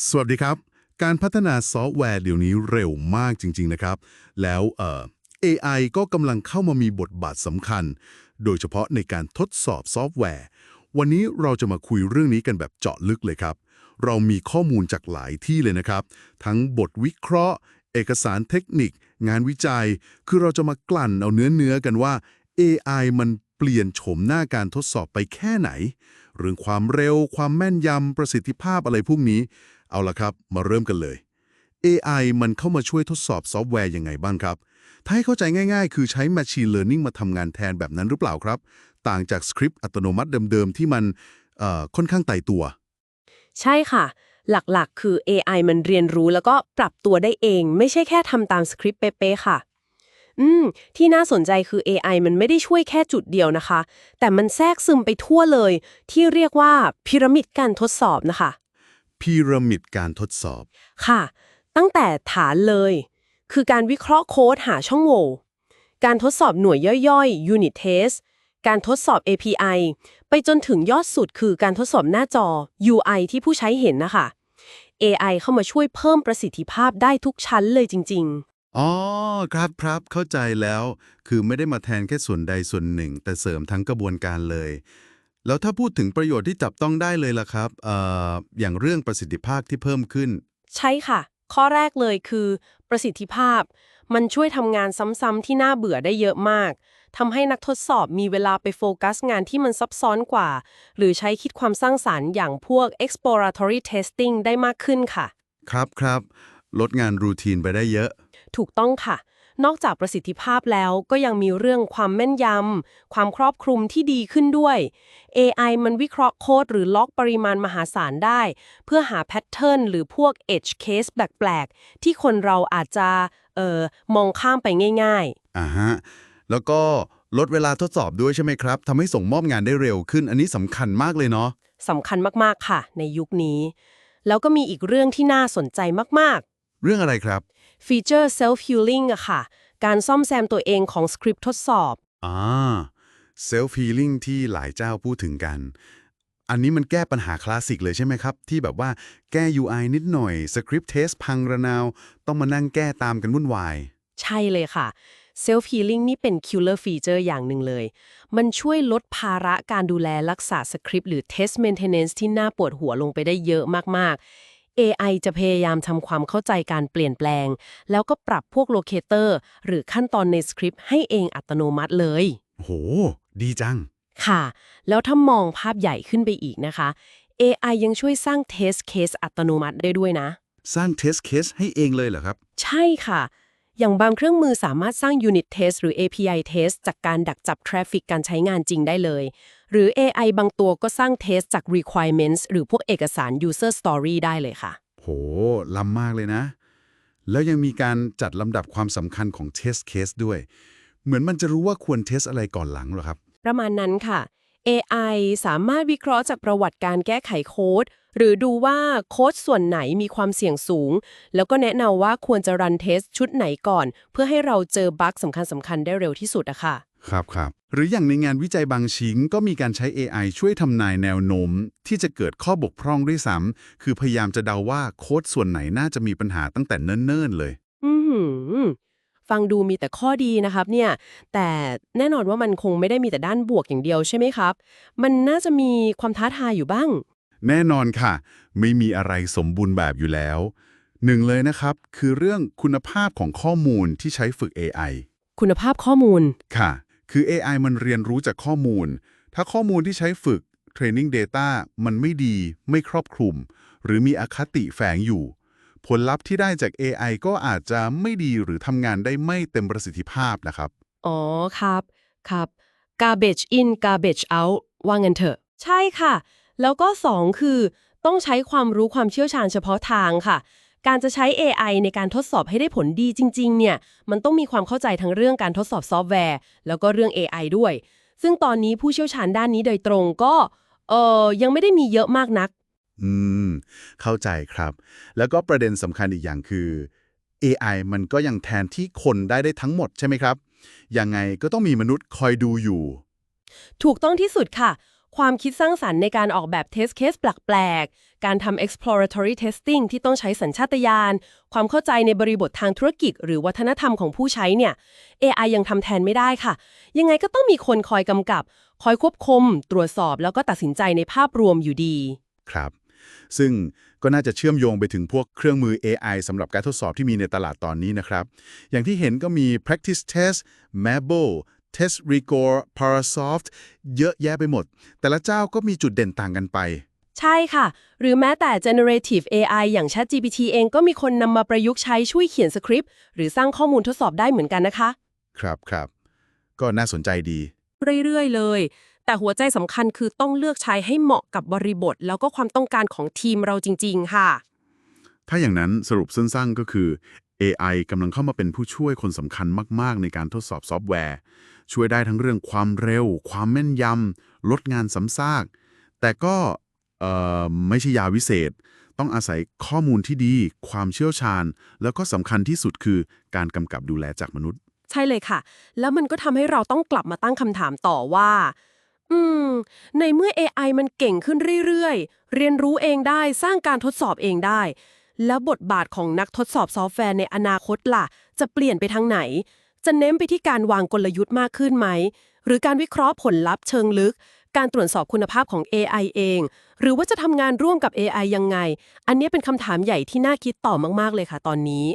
สวัสดีครับ การพัฒนาซอฟต์แวร์เดี๋ยวนี้เร็วมากจริง ๆ นะครับ แล้วเอ่อ AI ก็กำลังเข้ามามีบทบาทสำคัญ โดยเฉพาะในการทดสอบซอฟต์แวร์ วันนี้เราจะมาคุยเรื่องนี้กันแบบเจาะลึกเลยครับ เรามีข้อมูลจากหลายที่เลยนะครับ ทั้งบทวิเคราะห์ เอกสารเทคนิค งานวิจัย คือเราจะมากลั่นเอาเนื้อเนื้อๆกันว่า AI มันเปลี่ยนโฉมหน้าการทดสอบไปแค่ไหน เรื่องความเร็ว ความแม่นยำประสิทธิภาพอะไรพวกนี้ เอาละครับ มาเริ่มกันเลย AI มันเข้ามาช่วยทดสอบซอฟต์แวร์ยังไงบ้างครับ ถ้าให้เข้าใจง่ายๆ คือใช้ Machine Learning มาทำงานแทนแบบนั้นหรือเปล่าครับ ต่างจากสคริปต์อัตโนมัติเดิมๆ ที่มันค่อนข้างไต่ตัว ใช่ค่ะ หลักๆ คือ AI มันเรียนรู้แล้วก็ปรับตัวได้เอง ไม่ใช่แค่ทำตามสคริปต์เป๊ะๆค่ะ อืม ที่น่าสนใจคือ AI มันไม่ได้ช่วยแค่จุดเดียวนะคะ แต่มันแทรกซึมไปทั่วเลย ที่เรียกว่าพีระมิดการทดสอบนะคะ พีระมิดการทดสอบ ค่ะ ตั้งแต่ฐานเลย คือการวิเคราะห์โค้ดหาช่องโหว่ การทดสอบหน่วยย่อยๆ unit test การทดสอบ API ไปจนถึงยอดสุดคือการทดสอบหน้าจอ UI ที่ผู้ใช้เห็นนะคะ AI เข้ามาช่วยเพิ่มประสิทธิภาพได้ทุกชั้นเลยจริงอ๋อ ครับครับเข้าใจแล้ว คือไม่ได้มาแทนแค่ส่วนใดส่วนหนึ่ง แต่เสริมทั้งกระบวนการเลย แล้วถ้าพูดถึงประโยชน์ที่จับต้องได้เลยล่ะครับเอ่ออย่างเรื่องประสิทธิภาพที่เพิ่มขึ้นๆใช่ค่ะ ข้อแรกเลยคือ ประสิทธิภาพ มันช่วยทำงานซ้ำๆที่น่าเบื่อได้เยอะมากทำให้นักทดสอบมีเวลาไปโฟกัสงานที่มันซับซ้อนกว่า หรือใช้คิดความสร้างสารรค์อย่างพวก exploratory testing ได้มากขึ้นค่ะ ครับครับลดงานรูทีนไปได้เยอะ ถูกต้องค่ะ นอกจากประสิทธิภาพแล้วก็ยังมีเรื่องความแม่นยำ ความครอบคลุมที่ดีขึ้นด้วย AI มันวิเคราะห์โค้ดหรือล็อกปริมาณมหาศาลได้ เพื่อหาแพทเทิร์นหรือพวก edge case แปลกๆ ที่คนเราอาจจะเอ่อมองข้ามไปง่ายอ่าฮะแล้วก็ลดเวลาทดสอบด้วยใช่ไหมครับทำให้ส่งมอบงานได้เร็วขึ้น อันนี้สำคัญมากเลยเนาะๆสำคัญมากๆค่ะ ในยุคนี้ แล้วก็มีอีกเรื่องที่น่าสนใจมากเรื่องอะไรครับๆ ฟีเจอร์ self healing อะค่ะ การซ่อมแซมตัวเองของสคริปต์ทดสอบ อ่า self healing ที่หลายเจ้าพูดถึงกัน อันนี้มันแก้ปัญหาคลาสสิกเลยใช่ไหมครับ ที่แบบว่าแก้ UI นิดหน่อย script test พังระนาว ต้องมานั่งแก้ตามกันวุ่นวาย ใช่เลยค่ะ Self Healing นี่เป็น killer feature อย่างหนึ่งเลย มันช่วยลดภาระการดูแลรักษาสคริปต์หรือ test maintenance ที่น่าปวดหัวลงไปได้เยอะมากๆ AI จะพยายามทำความเข้าใจการเปลี่ยนแปลง แล้วก็ปรับพวกโลเคเตอร์ หรือขั้นตอนในสคริปต์ให้เองอัตโนมัติเลย โห ดีจัง ค่ะ แล้วถ้ามองภาพใหญ่ขึ้นไปอีกนะคะ AI ยังช่วยสร้าง test case อัตโนมัติได้ด้วยนะ สร้าง test case ให้เองเลยเหรอครับ ใช่ค่ะ อย่างบางเครื่องมือสามารถสร้าง unit test หรือ API test จากการดักจับ traffic การใช้งานจริงได้เลย หรือ AI บางตัวก็สร้าง test จาก requirements หรือพวกเอกสาร user story ได้เลยค่ะ โห ล้ำมากเลยนะ แล้วยังมีการจัดลำดับความสำคัญของ test case ด้วย เหมือนมันจะรู้ว่าควรเทสอะไรก่อนหลังเหรอครับ ประมาณนั้นค่ะ AI สามารถวิเคราะห์จากประวัติการแก้ไขโค้ด หรือดูว่าโค้ดส่วนไหนมีความเสี่ยงสูง แล้วก็แนะนำว่าควรจะรันเทสชุดไหนก่อน เพื่อให้เราเจอบั๊กสำคัญสำคัญๆได้เร็วที่สุดอะค่ะ ครับครับ หรืออย่างในงานวิจัยบางชิ้นก็มีการใช้ AI ช่วยทำนายแนวโน้ม ที่จะเกิดข้อบกพร่องด้วยซ้ำคือพยายามจะเดาว่าโค้ดส่วนไหนน่าจะมีปัญหาตั้งแต่เนิ่นๆเลย อือหือฟังดูมีแต่ข้อดีนะครับเนี่ย แต่แน่นอนว่ามันคงไม่ได้มีแต่ด้านบวกอย่างเดียวใช่ไหมครับ มันน่าจะมีความท้าทายอยู่บ้าง แน่นอนค่ะ ไม่มีอะไรสมบูรณ์แบบอยู่แล้ว หนึ่งเลยนะครับ คือเรื่องคุณภาพของข้อมูลที่ใช้ฝึก AI คุณภาพข้อมูล ค่ะ คือ AI มันเรียนรู้จากข้อมูล ถ้าข้อมูลที่ใช้ฝึก Training Data มันไม่ดี ไม่ครอบคลุม หรือมีอคติแฝงอยู่ ผลลัพธ์ที่ได้จาก AI ก็อาจจะไม่ดีหรือทำงานได้ไม่เต็มประสิทธิภาพนะครับ อ๋อครับ ครับ garbage in garbage out ว่างันเถอะ ใช่ค่ะ แล้วก็ 2 คือ ต้องใช้ความรู้ความเชี่ยวชาญเฉพาะทางค่ะ การจะใช้ AI ในการทดสอบให้ได้ผลดีจริง ๆ เนี่ย มันต้องมีความเข้าใจทั้งเรื่องการทดสอบซอฟต์แวร์ แล้วก็เรื่อง AI ด้วย ซึ่งตอนนี้ผู้เชี่ยวชาญด้านนี้โดยตรงก็เออยังไม่ได้มีเยอะมากนัก อืม เข้าใจครับ แล้วก็ประเด็นสำคัญอีกอย่างคือ AI มันก็ยังแทนที่คนได้ได้ทั้งหมดใช่ไหมครับ ยังไงก็ต้องมีมนุษย์คอยดูอยู่ ถูกต้องที่สุดค่ะ ความคิดสร้างสรรค์ในการออกแบบ test case แปลกๆ การทำ exploratory testing ที่ต้องใช้สัญชาตญาณ ความเข้าใจในบริบททางธุรกิจ หรือวัฒนธรรมของผู้ใช้เนี่ย AI ยังทำแทนไม่ได้ค่ะ ยังไงก็ต้องมีคนคอยกำกับ คอยควบคุม ตรวจสอบ แล้วก็ตัดสินใจในภาพรวมอยู่ดี ครับ ซึ่งก็น่าจะเชื่อมโยงไปถึงพวกเครื่องมือ AI สำหรับการทดสอบที่มีในตลาดตอนนี้นะครับ อย่างที่เห็นก็มี practice test Mabel test rigor Parasoft เยอะแยะไปหมด แต่ละเจ้าก็มีจุดเด่นต่างกันไป ใช่ค่ะ หรือแม้แต่ generative AI อย่าง ChatGPT เองก็มีคนนำมาประยุกต์ใช้ช่วยเขียนสคริปต์ หรือสร้างข้อมูลทดสอบได้เหมือนกันนะคะ ครับครับ ก็น่าสนใจดี เรื่อยๆเลย แต่หัวใจสำคัญคือต้องเลือกใช้ให้เหมาะกับบริบท แล้วก็ความต้องการของทีมเราจริง ๆ ค่ะ ถ้าอย่างนั้นสรุปสั้นๆก็คือ AI กำลังเข้ามาเป็นผู้ช่วยคนสำคัญมาก ๆ ในการทดสอบซอฟต์แวร์ ช่วยได้ทั้งเรื่องความเร็ว ความแม่นยำลดงานซ้ำซาก แต่ก็ไม่ใช่ยาวิเศษ ต้องอาศัยข้อมูลที่ดี ความเชี่ยวชาญ แล้วก็สำคัญที่สุดคือการกำกับดูแลจากมนุษย์ ใช่เลยค่ะ แล้วมันก็ทำให้เราต้องกลับมาตั้งคำถามต่อว่า อืม ในเมื่อ AI มันเก่งขึ้นเรื่อยๆ เรียนรู้เองได้สร้างการทดสอบเองได้ แล้วบทบาทของนักทดสอบซอฟต์แวร์ในอนาคตล่ะ จะเปลี่ยนไปทางไหน จะเน้นไปที่การวางกลยุทธ์มากขึ้นไหม หรือการวิเคราะห์ผลลัพธ์เชิงลึก การตรวจสอบคุณภาพของ AI เอง หรือว่าจะทำงานร่วมกับ AI ยังไง อันนี้เป็นคำถามใหญ่ที่น่าคิดต่อมากๆเลยค่ะตอนนี้